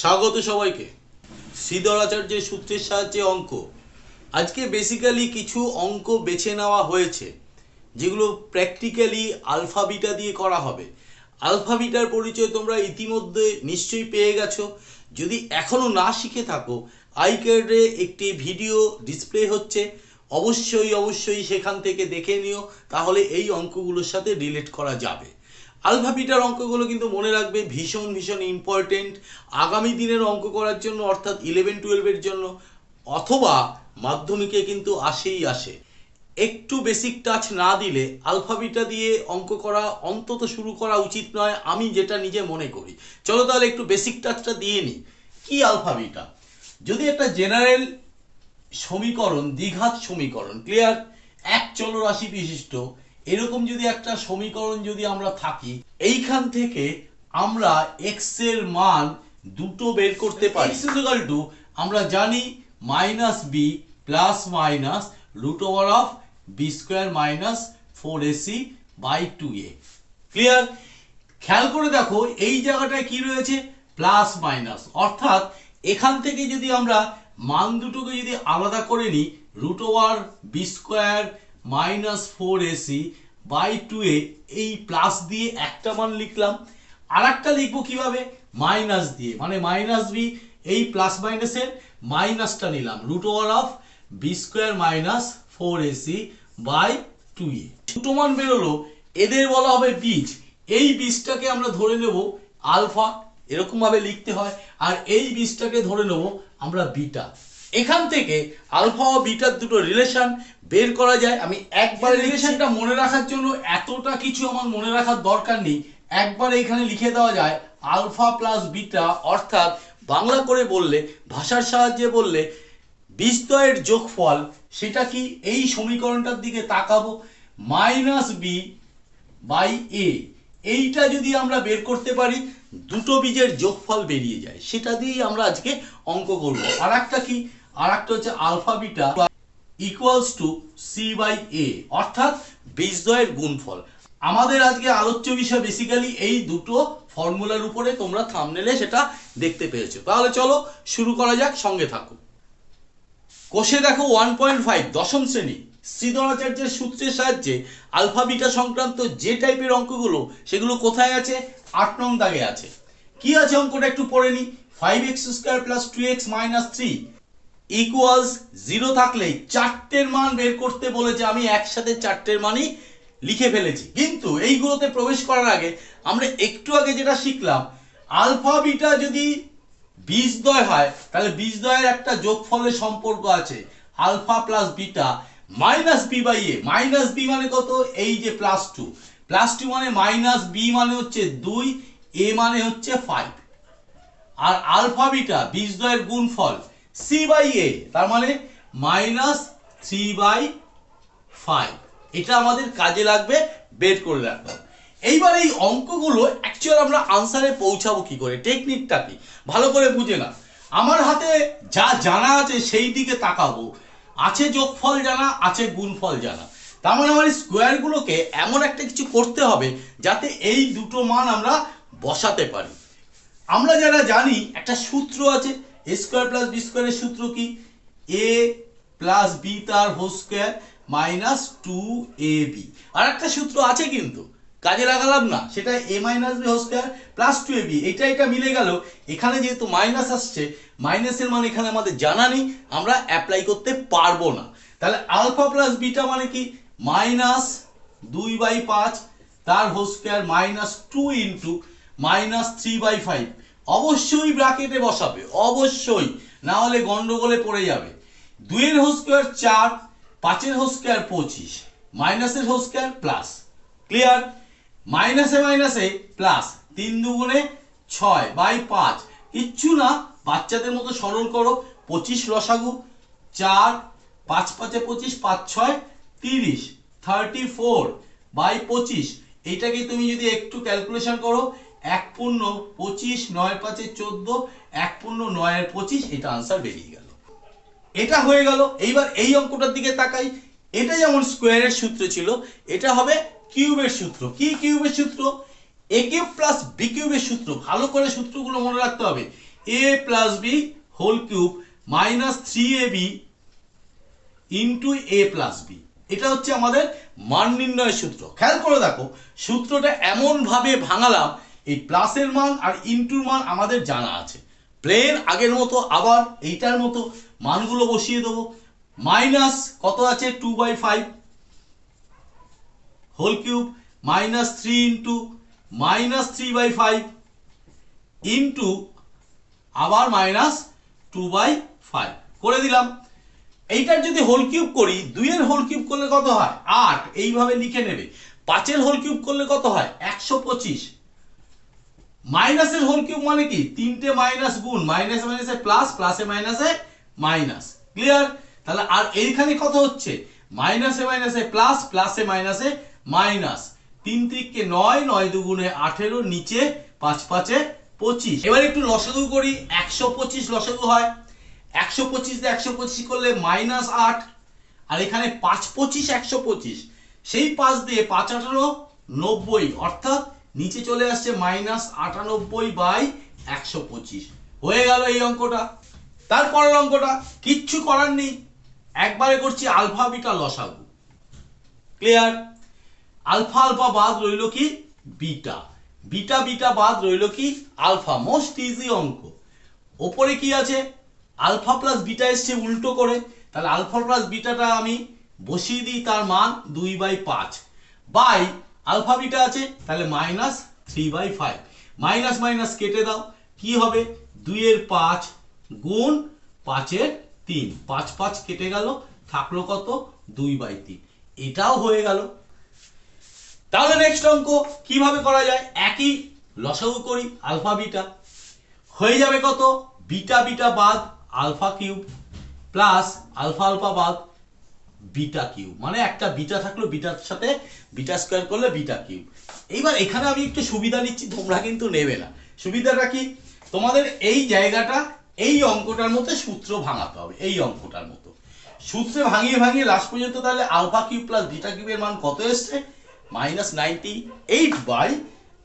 স্বাগত সবাইকে। শ্রীধর আচার্যের সূত্রের সাহায্যে অঙ্ক। আজকে বেসিক্যালি কিছু অঙ্ক বেছে নেওয়া হয়েছে, যেগুলো প্র্যাকটিক্যালি আলফা বিটা দিয়ে করা হবে। আলফা বিটার পরিচয় তোমরা ইতিমধ্যে নিশ্চয়ই পেয়ে গেছো। যদি এখনও না শিখে থাকো আই কার্ডে একটি ভিডিও ডিসপ্লে হচ্ছে। অবশ্যই অবশ্যই সেখান থেকে দেখে নিও, তাহলে এই অঙ্কগুলোর সাথে রিলেট করা যাবে। আলফা বিটার অঙ্কগুলো কিন্তু মনে রাখবে ভীষণ ভীষণ ইম্পর্টেন্ট আগামী দিনের অঙ্ক করার জন্য, অর্থাৎ ইলেভেন টুয়েলভের জন্য, অথবা মাধ্যমিকে কিন্তু আসেই আসে। একটু বেসিক টাচ না দিলে আলফা বিটা দিয়ে অঙ্ক করা অন্তত শুরু করা উচিত নয়, আমি যেটা নিজে মনে করি। চলো তাহলে একটু বেসিক টাচটা দিয়ে নিই। কি আলফা বিটা যদি একটা জেনারেল সমীকরণ, দ্বিঘাত সমীকরণ ক্লিয়ার এক চলরাশি বিশিষ্ট এরকম যদি একটা সমীকরণ যদি আমরা থাকি, এইখান থেকে আমরা এক্সের মান দুটো বের করতে পারি। ইকুয়াল টু আমরা জানি minus B plus minus root over of B square minus four AC by two A clear খেয়াল করে দেখো, এই জায়গাটায় কি রয়েছে? প্লাস মাইনাস অর্থাৎ এখান থেকে যদি আমরা মান দুটোকে যদি আলাদা করে নিই root over B square minus four AC by two A এই প্লাস দিয়ে একটা মান লিখলাম। আর একটা লিখব কীভাবে? মাইনাস দিয়ে। মানে মাইনাস বি এই প্লাস মাইনাসের মাইনাসটা নিলাম। Root over of B square minus four AC by two A দুটো মান বেরোলো। এদের বলা হবে বীজ। এই বীজটাকে আমরা ধরে নেব আলফা এরকম ভাবে লিখতে হয়। আর এই বীজটাকে ধরে নেব আমরা বিটা এখান থেকে আলফা ও বিটার দুটো রিলেশন বের করা যায়। আমি একবার রিলেশনটা মনে রাখার জন্য এতটা কিছু আমার মনে রাখার দরকার নেই। একবার এখানে লিখে দেওয়া যায় আলফা প্লাস বিটা অর্থাৎ বাংলা করে বললে ভাষার সাহায্যে বললে বীজদ্বয়ের যোগফল সেটা কি এই সমীকরণটার দিকে তাকাবো? মাইনাস বি বাই এ এইটা যদি আমরা বের করতে পারি দুটো বীজের যোগফল বেরিয়ে যায়। সেটা দিয়েই আমরা আজকে অঙ্ক করব। আর একটা কি? আর একটা হচ্ছে alpha beta equals to C by A অর্থাৎ বীজদ্বয়ের গুণফল। আমাদের আজকে আলোচ্য বিষয় বেসিক্যালি এই দুটো ফর্মুলার উপরে তোমরা থামনেলে সেটা দেখতে পেয়েছ। তাহলে চলো শুরু করা যাক, সঙ্গে থাকো। কোষে দেখো ওয়ান পয়েন্ট ফাইভ দশম শ্রেণি। শ্রীধরাচার্যের সূত্রের সাহায্যে আলফা বিটা সংক্রান্ত যে টাইপের অঙ্কগুলো, সেগুলো কোথায় আছে? আট নং দাগে আছে। কি আছে? অঙ্কটা একটু পড়ে নি। Five x square plus two x minus three equals zero থাকলেই চারটের মান বের করতে বলেছে আমি একসাথে চারটের মানই লিখে ফেলেছি। কিন্তু এইগুলোতে প্রবেশ করার আগে আমরা একটু আগে যেটা শিখলাম, আলফা বিটা যদি বীজদ্বয় হয়, তাহলে বীজদ্বয়ের একটা যোগফলের সম্পর্ক আছে। Alpha plus beta minus B by A. Minus B মানে কত? এই যে প্লাস টু। প্লাস টু মানে মাইনাস বি মানে হচ্ছে দুই, এ মানে হচ্ছে ফাইভ আর আলফা বিটা বীজদ্বয়ের গুণফল সি বাই এ তার মানে মাইনাস থ্রি বাই ফাইভ এটা আমাদের কাজে লাগবে, বের করে রাখলাম এইবার এই অঙ্কগুলো অ্যাকচুয়াল আমরা আনসারে পৌঁছাবো কি করে টেকনিকটা কি? ভালো করে বুঝে না আমার হাতে যা জানা আছে সেই দিকে তাকাবো। আছে যোগফল জানা, আছে গুণফল জানা। তার মানে আমার স্কোয়ারগুলোকে এমন একটা কিছু করতে হবে যাতে এই দুটো মান আমরা বসাতে পারি। আমরা যারা জানি, একটা সূত্র আছে স্কোয়ার প্লাস বি স্কোয়ারের সূত্র কি? এ প্লাস বি তার whole square minus two A B আর একটা সূত্র আছে কিন্তু, কাজে লাগালাম না, সেটা A minus B whole square plus two A B এটা এটা মিলে গেল, এখানে যেহেতু মাইনাস আসছে, মাইনাসের মান এখানে আমাদের জানা নেই, আমরা অ্যাপ্লাই করতে পারব না। তাহলে আলফা প্লাস বিটা মানে কি? মাইনাস দুই বাই পাঁচ তার whole square minus two into minus three by five. অবশ্যই ব্র্যাকেটে বসাবে, অবশ্যই। না হলে গন্ডগোলে পড়ে যাবে। দুইয়ের হোল স্কোয়ার চার, পাঁচের হোল স্কোয়ার পঁচিশ মাইনাসের হোল স্কোয়ার প্লাস ক্লিয়ার মাইনাসে মাইনাসে প্লাস তিন দুগুণে ছয় বাই পাঁচ। কিচ্ছু না, বাচ্চাদের মতো সরল করো। পঁচিশ রসাগু, চার, পাঁচ পাঁচে পঁচিশ, পাঁচ ছয়, তিরিশ। থার্টি ফোর বাই পঁচিশ। এইটাকে তুমি যদি একটু ক্যালকুলেশন করো এক পূর্ণ পঁচিশ, নয় পাঁচে চোদ্দ, এক পূর্ণ নয়ের পঁচিশ, এটা আনসার বেরিয়ে গেল। এটা হয়ে গেল, এইবার এই অঙ্কটার দিকে তাকাই। এটা যেমন স্কোয়ারের সূত্র ছিল, এটা হবে কিউবের সূত্র। কি কিউবের সূত্র? এ কিউব প্লাস বি কিউবের সূত্র। ভালো করে সূত্রগুলো মনে রাখতে হবে। A plus B whole cube minus three A B into A plus B এটা হচ্ছে আমাদের মান নির্ণয়ের সূত্র। খেয়াল করে দেখো, সূত্রটা এমন ভাবে ভাঙালাম এই প্লাসের মান আর ইন্টুর মান আমাদের জানা আছে। প্লেন আগের মতো, আবার এইটার মতো, মানগুলো বসিয়ে দেবো। মাইনাস কত আছে? Two by five whole cube minus three into minus three by five into আবার মাইনাস টু বাই ফাইভ করে দিলাম। এইটার যদি হোল কিউব করি, দুইয়ের হোল কিউব করলে কত হয়? আট। এইভাবে লিখে নেবে। পাঁচের হোল কিউব করলে কত হয়? একশো পঁচিশ। মাইনাসের হোল কিউব মানে কি? তিনটে মাইনাস গুণ, মাইনাস মাইনাসে প্লাস প্লাসে মাইনাসে মাইনাস ক্লিয়ার তাহলে আর এইখানে কত হচ্ছে? মাইনাসে মাইনাসে প্লাস প্লাসে মাইনাসে মাইনাস তিন তিরিককে নয় নয় দুগুণে আঠেরো, নিচে পাঁচ, পাঁচে পঁচিশ। এবার একটু লসাগু করি। একশো পঁচিশ লসাগু হয়। একশো পঁচিশ একশো পঁচিশ করলে মাইনাস আট। আর এখানে পাঁচ পঁচিশ, একশো পঁচিশ। সেই পাঁচ দিয়ে পাঁচ আঠারো, নব্বই। অর্থাৎ নিচে চলে আসছে মাইনাস আটানব্বই বাই একশো পঁচিশ। হয়ে গেল এই অঙ্কটা। তারপরের অঙ্কটা কিচ্ছু করার নেই। একবারে করছি আলফা বিটা লসাগু। ক্লিয়ার? আলফা আলফা বাদ রইল কি? বিটা। বিটা বিটা বাদ রইল কি? আলফা। মোস্ট ইজি অঙ্ক। ওপরে কি আছে? আলফা প্লাস বিটা এসছে উল্টো করে। তাহলে আলফা প্লাস বিটাটা আমি বসিয়ে দিই তার মান দুই বাই পাঁচ। বাই আলফা বিটা আছে, তাহলে minus three by five minus minus কেটে দাও, কি হবে? দুইয়ের পাঁচ গুণ পাঁচের তিন। পাঁচ পাঁচ কেটে গেল, থাকল কত? দুই বাই তিন। এটাও হয়ে গেল। তাহলে নেক্সট অঙ্ক, কীভাবে করা যায়? একই লসাগু করি, আলফা বিটা। হয়ে যাবে কত? বিটা বিটা বাদ alpha cube plus alpha alpha বাদ বিটা কিউব মানে একটা বিটা থাকল বিটার সাথে বিটা স্কোয়ার করলে বিটা কিউব এইবার এখানে আমি একটু সুবিধা নিচ্ছি, তোমরা কিন্তু নেবে না। সুবিধাটা কি? তোমাদের এই জায়গাটা, এই অঙ্কটার মধ্যে সূত্র ভাঙাতে হবে, এই অঙ্কটার মতো। সূত্রে ভাঙিয়ে ভাঙিয়ে লাস্ট পর্যন্ত তাহলে আলফা কিউব প্লাস বিটা কিউবের মান কত এসছে? মাইনাস নাইনটি এইট বাই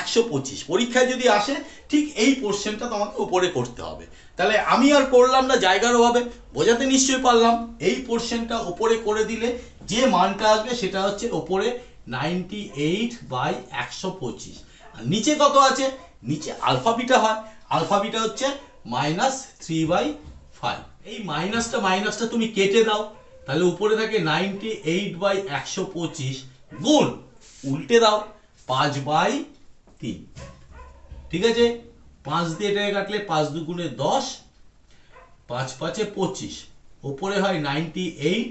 একশো পঁচিশ। পরীক্ষায় যদি আসে, ঠিক এই পোর্শনটা তোমাকে উপরে করতে হবে। তাহলে আমি আর করলাম না, জায়গার অভাবে। বোঝাতে নিশ্চয়ই পারলাম, এই পোর্শনটা উপরে করে দিলে যে মানটা আসবে সেটা হচ্ছে উপরে নাইনটি এইট বাই একশো পঁচিশ। আর নিচে কত আছে? নিচে আলফা বিটা হয়। আলফা বিটা হচ্ছে মাইনাস থ্রি বাই ফাইভ এই মাইনাসটা মাইনাসটা তুমি কেটে দাও। তাহলে উপরে থাকে নাইনটি এইট বাই একশো পঁচিশ। গুণ, উল্টে দাও, পাঁচ বাই তিন ঠিক আছে? পাঁচ দিয়ে এটাকে কাটলে পাঁচ দুগুণে দশ, পাঁচ পাঁচে পঁচিশ। ওপরে হয় নাইনটি এইট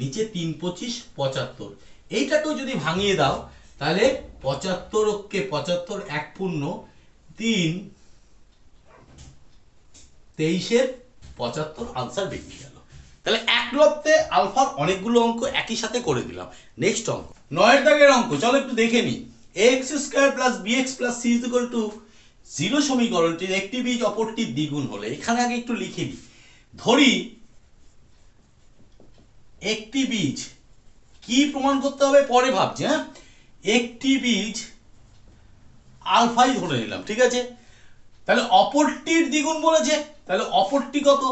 নিচে তিন পঁচিশ, পঁচাত্তর। এইটাকেও যদি ভাঙিয়ে দাও, তাহলে পঁচাত্তরকে পঁচাত্তর এক পূর্ণ তিন, তেইশের পঁচাত্তর আনসার বেরিয়ে গেল। তাহলে এক লপ্তে আলফার অনেকগুলো অঙ্ক একই সাথে করে দিলাম। নেক্সট অঙ্ক। নয়ের দাগের অঙ্ক, চলো একটু দেখে নি x square plus B x plus C equal to zero সমীকরণটির একটি বীজ অপরটির দ্বিগুণ হলে, এখানে আগে একটু লিখে নি ধরি, একটি বীজ কি প্রমাণ করতে হবে? পরে ভাবছি হ্যাঁ? একটি বীজ আলফাই ধরে নিলাম, ঠিক আছে? তাহলে অপরটির দ্বিগুণ বলেছে, তাহলে অপরটি কত?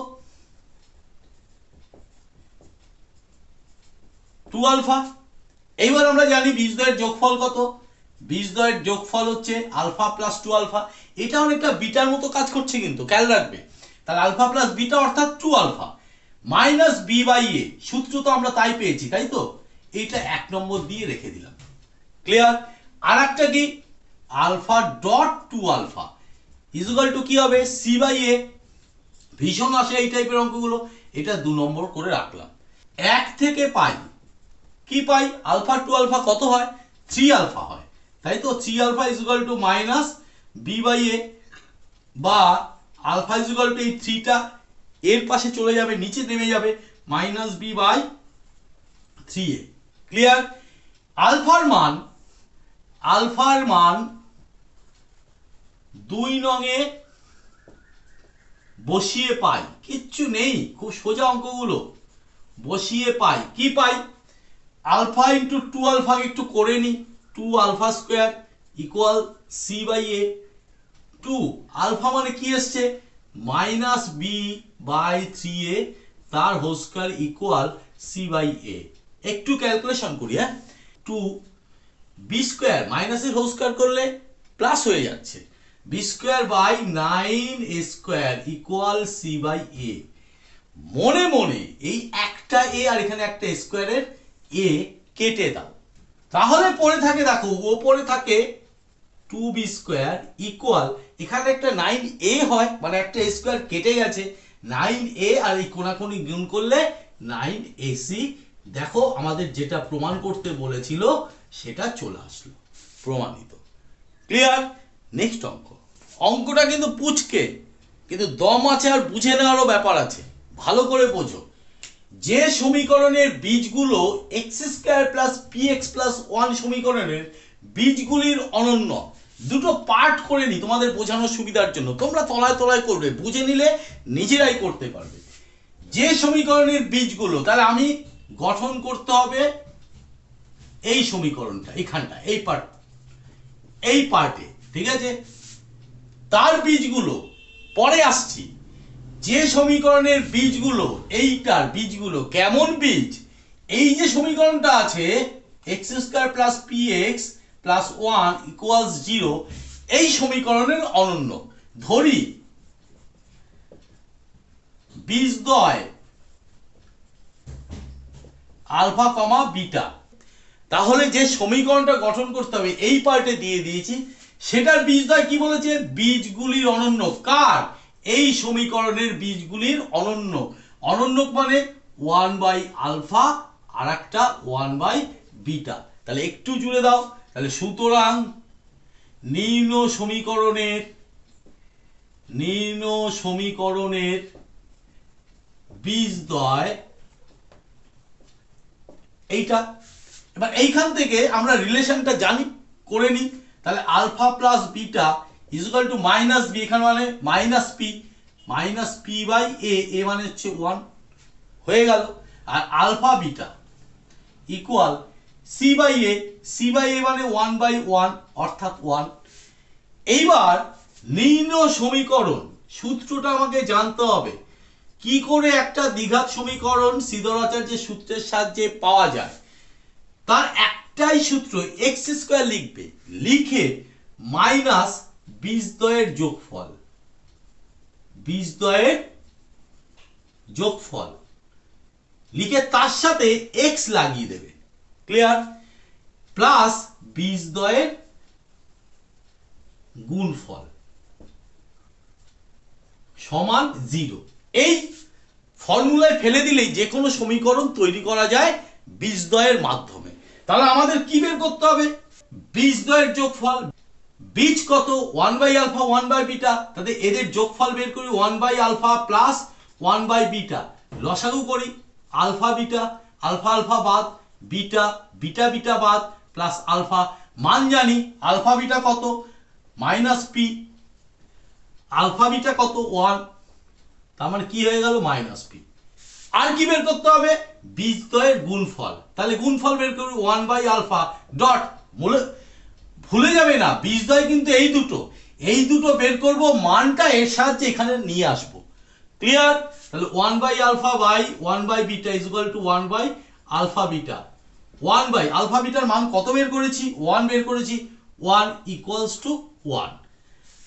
টু আলফা এইবার আমরা জানি বীজদ্বয়ের যোগফল কত? বীজদ্বয়ের যোগফল হচ্ছে আলফা প্লাস টু আলফা। এটা অনেকটা বিটার মতো কাজ করছে কিন্তু, খেয়াল রাখবে। তাহলে আলফা প্লাস বিটা অর্থাৎ two alpha. Minus B by A সূত্র তো আমরা তাই পেয়েছি, তাই তো? এইটা এক নম্বর দিয়ে রেখে দিলাম। ক্লিয়ার আর একটা কি? Alpha dot two alpha. Equal to কি হবে? সি বাই এ ভীষণ আসে এই টাইপের অঙ্কগুলো। এটা দু নম্বর করে রাখলাম। এক থেকে পাই। কি পাই? আলফা টু আলফা কত হয়? থ্রি আলফা হয়। তাই তো three alpha equal to minus B by A বা আলফা ইজুগাল টু এই থ্রিটা এর পাশে চলে যাবে, নিচে নেমে যাবে minus B by three A clear আলফার মান আলফার মান দুই নঙে বসিয়ে পাই। কিচ্ছু নেই, খুব সোজা অঙ্কগুলো। বসিয়ে পাই। কি পাই? আলফা ইন্টু টু আলফা একটু করে নি। Two alpha square equal C by A two alpha মানে কি এসছে? Minus B by three A তার whole square equal C by A একটু ক্যালকুলেশন করি হ্যাঁ? টু বি স্কোয়ার মাইনাসের হোল স্কোয়ার করলে প্লাস হয়ে যাচ্ছে। B square by nine A square equal C by A মনে মনে এই একটা এ আর এখানে একটা স্কোয়ারের এ কেটে দাও। তাহলে পড়ে থাকে, দেখো, ওপরে থাকে টু বি স্কোয়ার ইকুয়াল এখানে একটা নাইন এ হয় মানে একটা স্কোয়ার কেটে গেছে। নাইন এ আর এই কোনাকুনি গুণ করলে নাইন এসি দেখো, আমাদের যেটা প্রমাণ করতে বলেছিল, সেটা চলে আসলো, প্রমাণিত। ক্লিয়ার নেক্সট অঙ্ক। অঙ্কটা কিন্তু পুচকে, কিন্তু দম আছে আর বুঝে নেওয়ারও ব্যাপার আছে। ভালো করে বোঝো। যে সমীকরণের বীজগুলো x square plus P x plus one সমীকরণের বীজগুলির অনন্য, দুটো পার্ট করে নি তোমাদের বোঝানোর সুবিধার জন্য। তোমরা তলায় তলায় করবে, বুঝে নিলে নিজেরাই করতে পারবে। যে সমীকরণের বীজগুলো, তাহলে আমি গঠন করতে হবে এই সমীকরণটা, এখানটা, এই পার্ট এই পার্টে ঠিক আছে? তার বীজগুলো, পরে আসছি। যে সমীকরণের বীজগুলো, এইটার বীজগুলো, কেমন বীজ? এই যে সমীকরণটা আছে x square plus P x plus one equals zero এই সমীকরণের অনন্য। ধরি, বীজদ্বয় আলফা কমা বিটা। তাহলে যে সমীকরণটা গঠন করতে হবে, এই পার্টে দিয়ে দিয়েছি, সেটার বীজদ্বয় কি বলেছে? বীজগুলির অনন্য। কার? এই সমীকরণের বীজগুলির অনন্য। অনন্য মানে ওয়ান বাই আলফা আর একটা ওয়ান বাই বিটা তাহলে একটু জুড়ে দাও। তাহলে সুতরাং নিম্ন সমীকরণের নিম্ন সমীকরণের বীজ বীজদ্বয় এইটা। এবার এইখান থেকে আমরা রিলেশনটা জানি, করে নিই। তাহলে alpha plus beta equal to minus B এখানে মানে minus P minus P by A A মানে হচ্ছে ওয়ান হয়ে গেল। আর alpha beta equal C by A C by A মানে ওয়ান বাই ওয়ান অর্থাৎ ওয়ান এইবার নিম্ন সমীকরণ, সূত্রটা আমাকে জানতে হবে। কি করে একটা দ্বিঘাত সমীকরণ সিদ্ধরাচার্যের সূত্রের সাহায্যে পাওয়া যায়? তার একটাই সূত্র এক্স স্কোয়ার লিখবে। লিখে মাইনাস বীজদ্বয়ের যোগফল। বীজদ্বয়ের যোগফল। লিখে তার সাথে এক্স লাগিয়ে দেবে। ক্লিয়ার প্লাস বীজদ্বয়ের গুণফল। সমান জিরো এই ফর্মুলায় ফেলে দিলেই যে কোনো সমীকরণ তৈরি করা যায় বীজদ্বয়ের মাধ্যমে। তাহলে আমাদের কি বের করতে হবে? বীজদ্বয়ের যোগফল বীজ কত? One by alpha, one by beta. তাদের এদের যোগফল বের করি, one by alpha plus one by beta. লসাগু করি, আলফা বিটা, আলফা আলফা বাদ, বিটা বিটা বিটা বাদ, প্লাস আলফা। মান জানি, আলফা বিটা কত? Minus P. আলফা বিটা কত? ওয়ান। তার মানে কি হয়ে গেল? Minus P. আর কি বের করতে হবে? বীজ বীজদ্বয়ের গুণফল। তাহলে গুণফল বের করি, ওয়ান বাই আলফা ডট। মূলে ভুলে যাবে না বীজদ্বয় কিন্তু এই দুটো। এই দুটো বের করব, মানটা এর সাহায্যে এখানে নিয়ে আসব। ক্লিয়ার তাহলে one by alpha by one by beta is equal to one by alpha beta one by alpha bitter মান কত বের করেছি? ওয়ান বের করেছি। ওয়ান ইকুয়ালস টু ওয়ান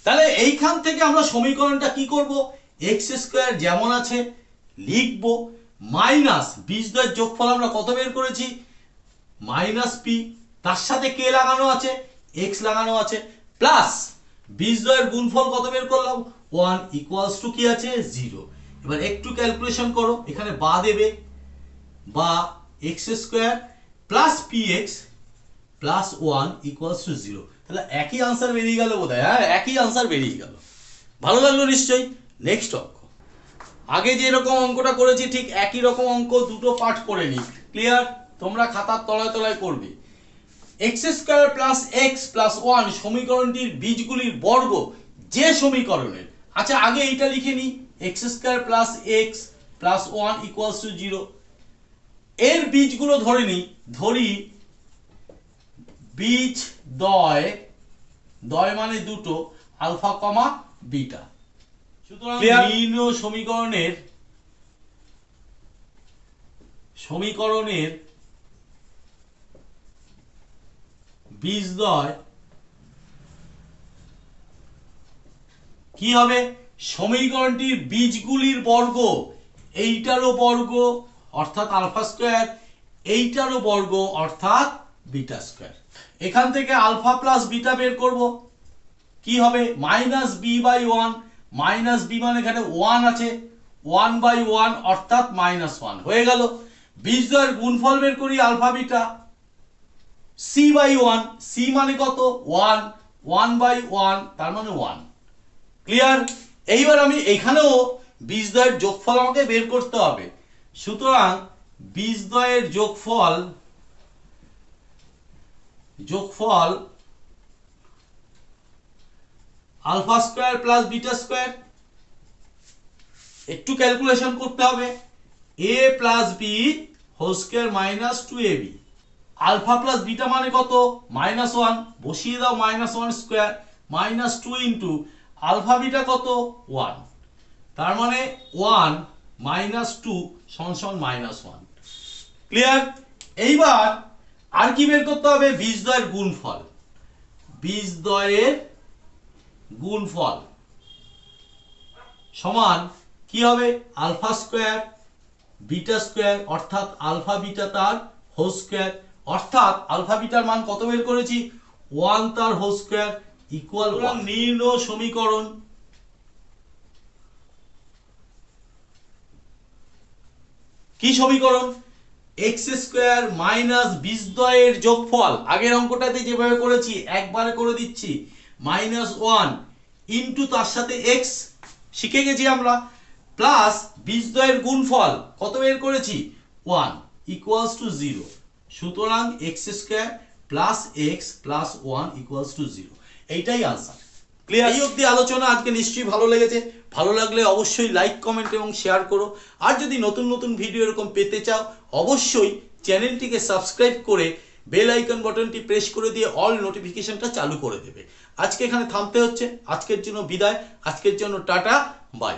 তাহলে এইখান থেকে আমরা সমীকরণটা কি করব? এক্স স্কোয়ার যেমন আছে, লিখব মাইনাস বীজদ্বয়ের যোগফল আমরা কত বের করেছি? মাইনাস পি তার সাথে কে লাগানো আছে। এক্স লাগানো আছে প্লাস বীজদ্বয়ের গুণফল কত বের করলাম? ওয়ান ইকুয়ালস টু কি আছে? জিরো এবার একটু ক্যালকুলেশন করো, এখানে বা দেবে, বা x square plus P x plus one equals to zero তাহলে একই আনসার বেরিয়ে গেল বোধ হয় হ্যাঁ একই আনসার বেরিয়ে গেল। ভালো লাগল নিশ্চয়ই। নেক্সট অঙ্ক। আগে যে রকম অঙ্কটা করেছি, ঠিক একই রকম অঙ্ক দুটো পার্ট করে নি ক্লিয়ার তোমরা খাতার তলায় তলায় করবে। X square plus x plus one সমীকরণটির বীজগুলির বর্গ যে সমীকরণের। আচ্ছা আগে এইটা লিখে নি x square plus x plus one equals to zero এর বীজগুলো ধরে নি ধরি বীজ দয় দয় মানে দুটো আলফা কমা বিটা। সুতরাং? সমীকরণের সমীকরণের বীজদ্বয় কি হবে? সমীকরণটির বীজগুলির বর্গ, এইটারও বর্গ, অর্থাৎ আলফা স্কোয়ার, এইটারও বর্গ, অর্থাৎ বিটা স্কোয়ার। এখান থেকে আলফা প্লাস বিটা বের করব। কি হবে? Minus B by one. Minus B মানে এখানে ওয়ান আছে। ওয়ান বাই ওয়ান, অর্থাৎ মাইনাস ওয়ান। হয়ে গেল। বীজদ্বয়ের গুণফল বের করি alpha beta. C by one C মানে কত? ওয়ান ওয়ান বাই ওয়ান তার মানে ওয়ান ক্লিয়ার এইবার আমি এখানেও বীজদ্বয়ের যোগফল আমাকে বের করতে হবে। সুতরাং বীজদ্বয়ের যোগফল যোগফল alpha square plus beta square. একটু ক্যালকুলেশন করতে হবে। A plus B whole square minus two A B alpha plus beta মানে কত? Minus one. বসিয়ে দাও minus one square. Minus two into alpha beta কত? ওয়ান। তার মানে ওয়ান মাইনাস টু সমান মাইনাস ওয়ান। ক্লিয়ার? এইবার আর কি বের করতে হবে? বীজদ্বয়ের গুণফল। বীজদ্বয়ের গুণফল সমান কি হবে? আলফা স্কোয়ার, বিটা স্কোয়ার, অর্থাৎ আলফা বিটা তার হোল স্কোয়ার। অর্থাৎ আলফা বিটার মান কত বের করেছি? ওয়ান তার হোল স্কোয়ার ইকুয়াল নির্ণয় সমীকরণ। কি সমীকরণ? এক্স স্কোয়ার মাইনাস বীজদ্বয়ের যোগফল। আগের অঙ্কটাতে যেভাবে করেছি একবারে করে দিচ্ছি। মাইনাস ওয়ান ইন্টু তার সাথে এক্স শিখে গেছি আমরা। প্লাস বীজদ্বয়ের গুণফল কত বের করেছি? ওয়ান ইকুয়ালস টু জিরো সুতরাং x square plus x plus one equals to zero এইটাই আনসার ক্লিয়ার এই অবধি আলোচনা আজকে নিশ্চয়ই ভালো লেগেছে। ভালো লাগলে অবশ্যই লাইক কমেন্ট এবং শেয়ার করো। আর যদি নতুন নতুন ভিডিও এরকম পেতে চাও অবশ্যই চ্যানেলটিকে সাবস্ক্রাইব করে বেল আইকন বাটনটি প্রেস করে দিয়ে অল নোটিফিকেশনটা চালু করে দেবে। আজকে এখানে থামতে হচ্ছে। আজকের জন্য বিদায়। আজকের জন্য টাটা। বাই